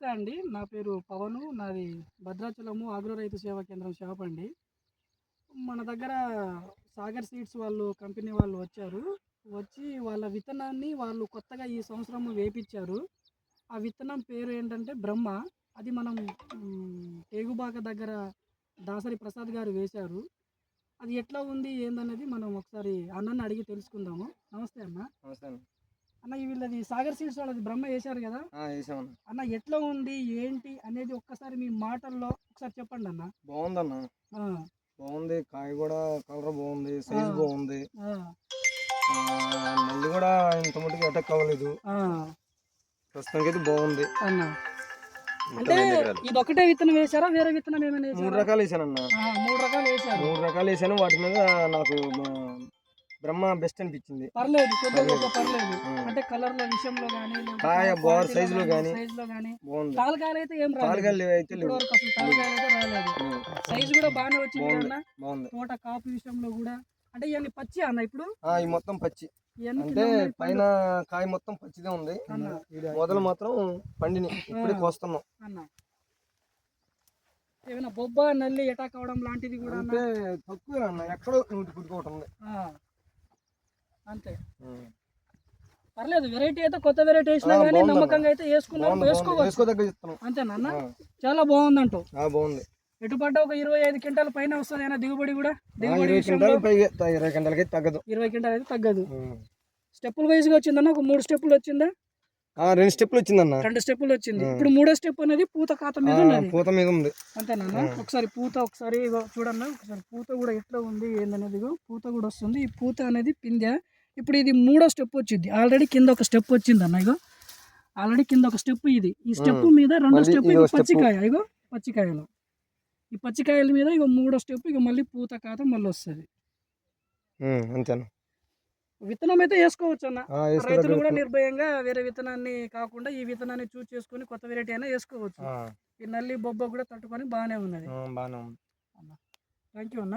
నమస్తే అండి. నా పేరు పవను. నాది భద్రాచలము ఆగ్రో రైతు సేవా కేంద్రం షాప్ అండి. మన దగ్గర సాగర్ సీడ్స్ వాళ్ళు కంపెనీ వాళ్ళు వచ్చారు. వచ్చి వాళ్ళ విత్తనాన్ని వాళ్ళు కొత్తగా ఈ సంవత్సరం వేపించారు ఆ విత్తనం పేరు ఏంటంటే బ్రహ్మ. అది మనం టేగుబాక దగ్గర దాసరి ప్రసాద్ గారు వేశారు. అది ఎట్లా ఉంది ఏందనేది మనం ఒకసారి అన్నని అడిగి తెలుసుకుందాము. నమస్తే అన్న. నమస్తే అన్న. అన్న వీళ్ళది సాగర్ సీడ్స్ వాళ్ళది బ్రహ్మ వేశారు కదా? అన్న. ఎట్లా ఉంది ఏంటి అనేది ఒక్కసారి మీ మాటల్లో ఒకసారి చెప్పండి అన్న. బాగుందన్న. ఆ, బాగుంది కాయ కూడా కలర్ బాగుంది సైజ్. బాగుంది. మళ్ళీ కూడా ఇంత మటుకు అటాక్ అవ్వలేదు. ప్రస్తుతానికి అయితే బాగుంది. అన్న. అంటే ఇది ఒకటే విత్తనం వేశారా వేరే విత్తనం ఏమైనా మూడు రకాలు వేసానన్న. ఆ, మూడు రకాలు వేశారు. మూడు రకాలు వేసాను వాటి మీద నాకు బ్రహ్మ బెస్ట్ అనిపించింది. పర్లేదు పర్లేదు. అంటే కలర్లో విషయంలో కానీ కాయ బోర్ size లో గానీ. సైజ్లో కానీ బాగుంది. తాలకాయలు అయితే ఏం రాలేదు. అయితే అసలు తాలకాయలు అయితే రాలేదు. ఉమ్, సైజ్ కూడా బాగానే వచ్చింది. అన్న. తోట కాపు విషయంలో కూడా. అంటే ఇవన్నీ పచ్చి అన్న ఇప్పుడు? ఆ, ఈ మొత్తం పచ్చి. అంటే పైన. కాయ మొత్తం పచ్చిదే ఉంది. అన్న. మొదలు మాత్రం పండిని. ఇప్పుడే. కోస్తున్నాం. ఏమైనా బొబ్బ నల్లి అటాక్ అవడం లాంటిది కూడా అంటే తక్కువ అన్న? ఎక్కడో నూటి పుట్టుకోవటం ఉంది. అంతే. పర్లేదు వెరైటీ అయితే కొత్త వెరైటీ వేసినా కానీ. నమ్మకంగా అయితే బాగుంది, బాగుంది. వేసుకోవచ్చు. అంతేనా ఆ, చాలా బాగుందంటూ. ఆ, బాగుంది. ఎటు పడ్డ ఒక ఇరవై ఐదు క్వింటాల పైన వస్తుంది అయినా దిగుబడి కూడా. దిగుబడి ఇరవై క్వింటాలకి తగ్గదు. ఇరవై క్వింటాల్ అయితే తగ్గదు. స్టెప్పుల వైజ్గా వచ్చిందన్న? ఒక మూడు స్టెప్పులు వచ్చిందా? రెండు స్టెప్లు వచ్చిందన్న. రెండు స్టెప్పులు వచ్చింది. ఇప్పుడు మూడో స్టెప్ అనేది పూత ఖాత ఆ, మీద పూత మీద ఉంది. అంతేనా ఆ. ఒకసారి పూత ఒకసారి చూడన్న. ఒకసారి పూత కూడా ఎట్లా ఉంది ఏందనేది పూత కూడా వస్తుంది. ఈ పూత అనేది పిందె. ఇప్పుడు ఇది మూడో స్టెప్ వచ్చింది. ఆల్రెడీ కింద ఒక స్టెప్ వచ్చింది అన్న ఇగో. ఆల్రెడీ కింద ఒక స్టెప్ ఇది. ఈ స్టెప్. మీద రెండో స్టెప్ step. పచ్చికాయ ఇగో. పచ్చికాయలు. ఈ పచ్చికాయల మీద ఇగో మూడో స్టెప్ ఇక మళ్ళీ పూత ఖాత మళ్ళీ వస్తుంది. అంతేనా? విత్తనం అయితే వేసుకోవచ్చు అన్న రైతులు కూడా. నిర్భయంగా వేరే విత్తనాన్ని కాకుండా ఈ విత్తనాన్ని చూస్ చేసుకొని కొత్త వెరైటీ అయినా వేసుకోవచ్చు. ఈ నల్లి బొబ్బ కూడా తట్టుకొని బాగానే ఉన్నది. ఆ, బాగానే ఉంది. థ్యాంక్ యూ అన్న.